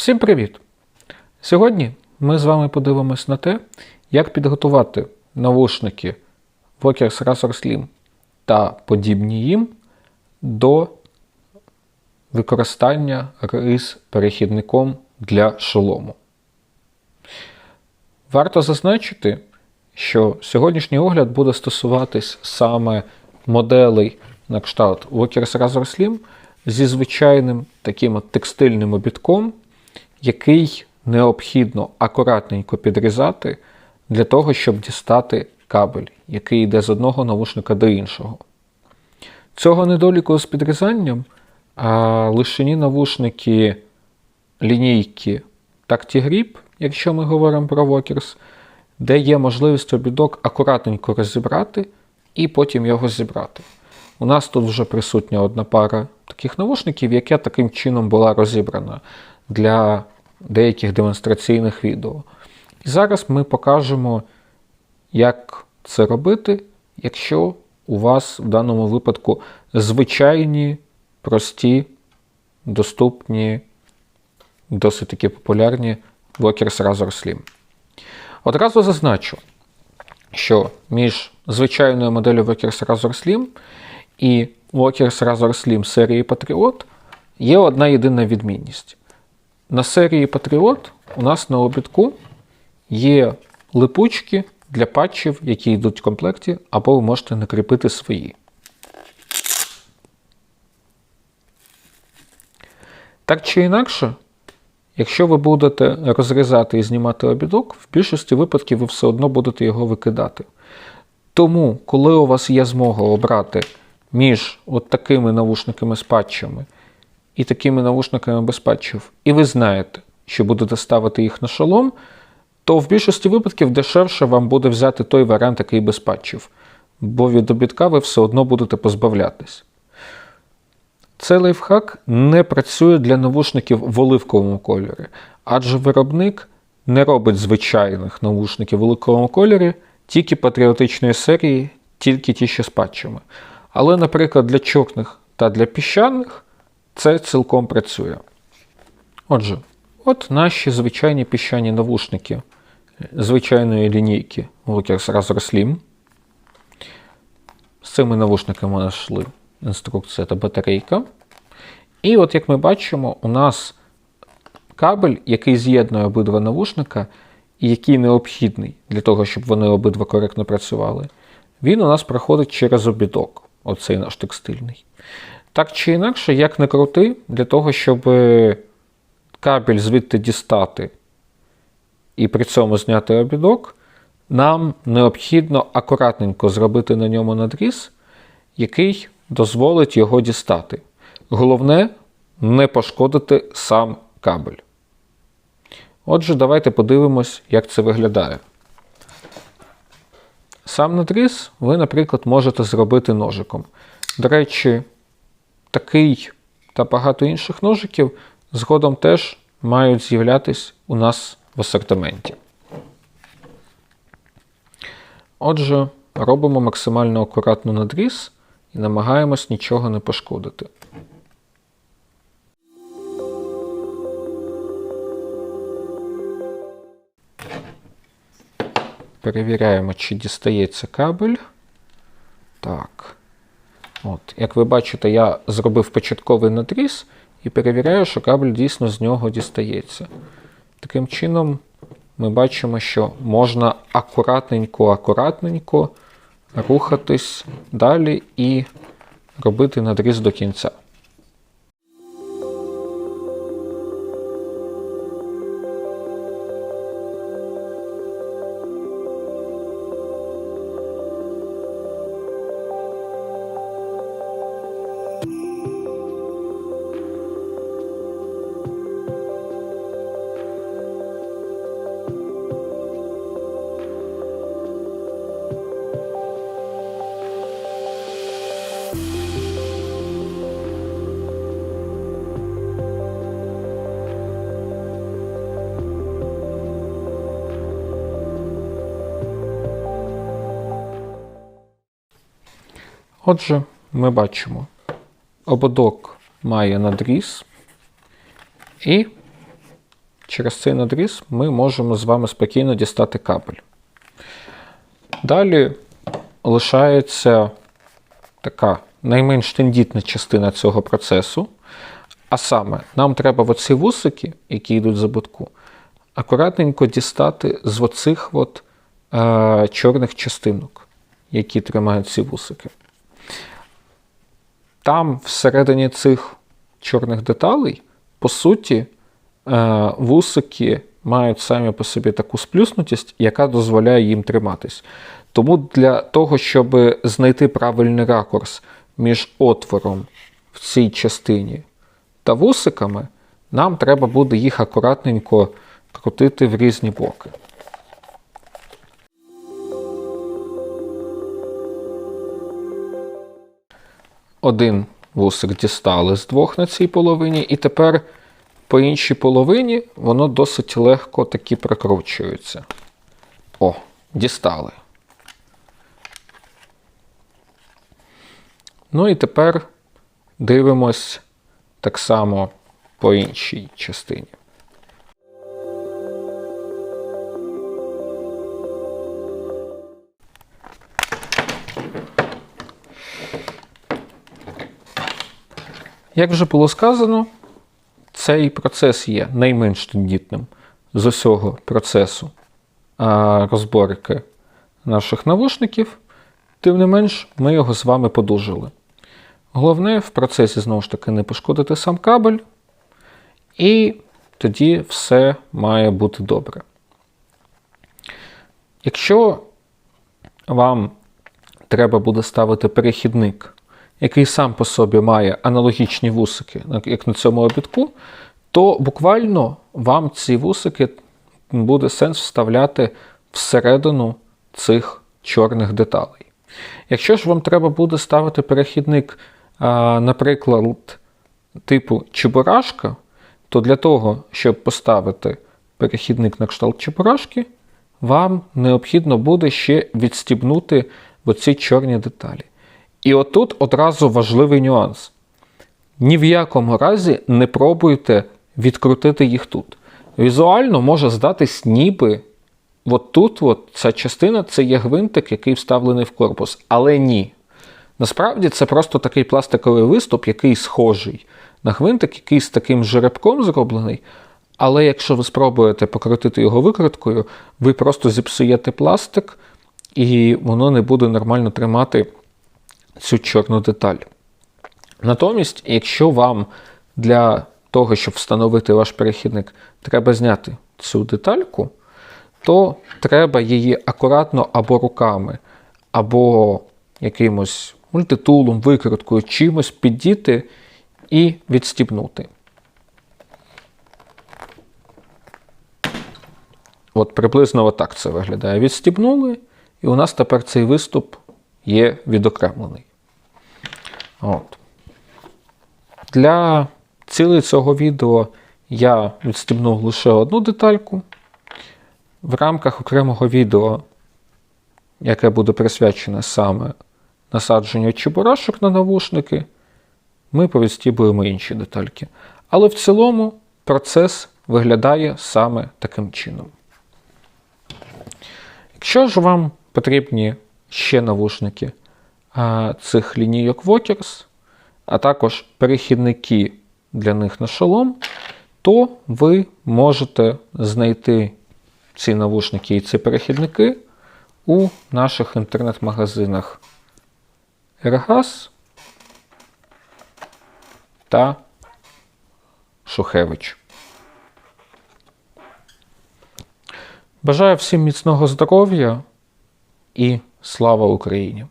Всім привіт! Сьогодні ми з вами подивимось на те, як підготувати навушники Walkers Razor Slim та подібні їм до використання із перехідником для шолому. Варто зазначити, що сьогоднішній огляд буде стосуватись саме моделей на кшталт Walkers Razor Slim зі звичайним таким текстильним обідком, який необхідно акуратненько підрізати для того, щоб дістати кабель, який йде з одного навушника до іншого. Цього недоліку з підрізанням лишені навушники лінійки TactiGrip, якщо ми говоримо про Walkers, де є можливість обідок акуратненько розібрати і потім його зібрати. У нас тут вже присутня одна пара таких навушників, яка таким чином була розібрана для деяких демонстраційних відео. І зараз ми покажемо, як це робити, якщо у вас в даному випадку звичайні, прості, доступні, досить таки популярні Walkers Razor Slim. Одразу зазначу, що між звичайною моделлю Walkers Razor Slim і Walkers Razor Slim серії Patriot є одна єдина відмінність. На серії Patriot у нас на обідку є липучки для патчів, які йдуть в комплекті, або ви можете накріпити свої. Так чи інакше, якщо ви будете розрізати і знімати обідок, в більшості випадків ви все одно будете його викидати. Тому, коли у вас є змога обрати між от такими навушниками з патчами і такими навушниками без патчів, і ви знаєте, що будете ставити їх на шолом, то в більшості випадків дешевше вам буде взяти той варіант, який без патчів, бо від обідка ви все одно будете позбавлятись. Цей лайфхак не працює для навушників в оливковому кольорі, адже виробник не робить звичайних навушників в оливковому кольорі, тільки патріотичної серії, тільки ті, що з патчами. Але, наприклад, для чорних та для піщаних це цілком працює. Отже, от наші звичайні піщані навушники звичайної лінійки Walkers Razor Slim. З цими навушниками ми знайшли інструкція та батарейка. І от як ми бачимо, у нас кабель, який з'єднує обидва навушника, і який необхідний для того, щоб вони обидва коректно працювали, він у нас проходить через обідок, оцей наш текстильний. Так чи інакше, як не крути, для того, щоб кабель звідти дістати і при цьому зняти обідок, нам необхідно акуратненько зробити на ньому надріз, який дозволить його дістати. Головне не пошкодити сам кабель. Отже, давайте подивимось, як це виглядає. Сам надріз ви, наприклад, можете зробити ножиком. До речі, такий та багато інших ножиків згодом теж мають з'являтись у нас в асортименті. Отже, робимо максимально акуратно надріз і намагаємось нічого не пошкодити. Перевіряємо, чи дістається кабель. Так. От. Як ви бачите, я зробив початковий надріз і перевіряю, що кабель дійсно з нього дістається. Таким чином, ми бачимо, що можна акуратненько-акуратненько рухатись далі і робити надріз до кінця. Отже, ми бачимо, ободок має надріз, і через цей надріз ми можемо з вами спокійно дістати кабель. Далі лишається така найменш тендітна частина цього процесу. А саме, нам треба оці вусики, які йдуть за будку, акуратненько дістати з оцих от, е, чорних частинок, які тримають ці вусики. Там всередині цих чорних деталей, по суті, е, вусики мають самі по собі таку сплюснутість, яка дозволяє їм триматись. Тому для того, щоб знайти правильний ракурс між отвором в цій частині та вусиками, нам треба буде їх акуратненько крутити в різні боки. Один вусик дістали з двох на цій половині, і тепер по іншій половині воно досить легко таки прикручується. О, дістали. Ну і тепер дивимось так само по іншій частині. Як вже було сказано, цей процес є найменш тендітним з усього процесу розборки наших навушників, тим не менш, ми його з вами подужили. Головне в процесі, знову ж таки, не пошкодити сам кабель, і тоді все має бути добре. Якщо вам треба буде ставити перехідник, який сам по собі має аналогічні вусики, як на цьому обідку, то буквально вам ці вусики буде сенс вставляти всередину цих чорних деталей. Якщо ж вам треба буде ставити перехідник, наприклад, типу чебурашка, то для того, щоб поставити перехідник на кшталт чебурашки, вам необхідно буде ще відстібнути оці чорні деталі. І отут одразу важливий нюанс. Ні в якому разі не пробуйте відкрутити їх тут. Візуально може здатись, ніби от тут от ця частина це є гвинтик, який вставлений в корпус. Але ні. Насправді це просто такий пластиковий виступ, який схожий на гвинтик, який з таким жеребком зроблений. Але якщо ви спробуєте покрутити його викруткою, ви просто зіпсуєте пластик, і воно не буде нормально тримати цю чорну деталь. Натомість, якщо вам для того, щоб встановити ваш перехідник, треба зняти цю детальку, то треба її акуратно або руками, або якимось мультитулом, викруткою, чимось піддіти і відстібнути. От приблизно отак це виглядає. Відстібнули, і у нас тепер цей виступ є відокремлений. От. Для цілей цього відео я відстібнув лише одну детальку. В рамках окремого відео, яке буде присвячене саме насадженню чебурашок на навушники, ми повідстібуємо інші детальки. Але в цілому процес виглядає саме таким чином. Якщо ж вам потрібні ще навушники цих лінійок Вокерс, а також перехідники для них на шолом, то ви можете знайти ці навушники і ці перехідники у наших інтернет-магазинах Ергаз та Шухевич. Бажаю всім міцного здоров'я і слава Україні!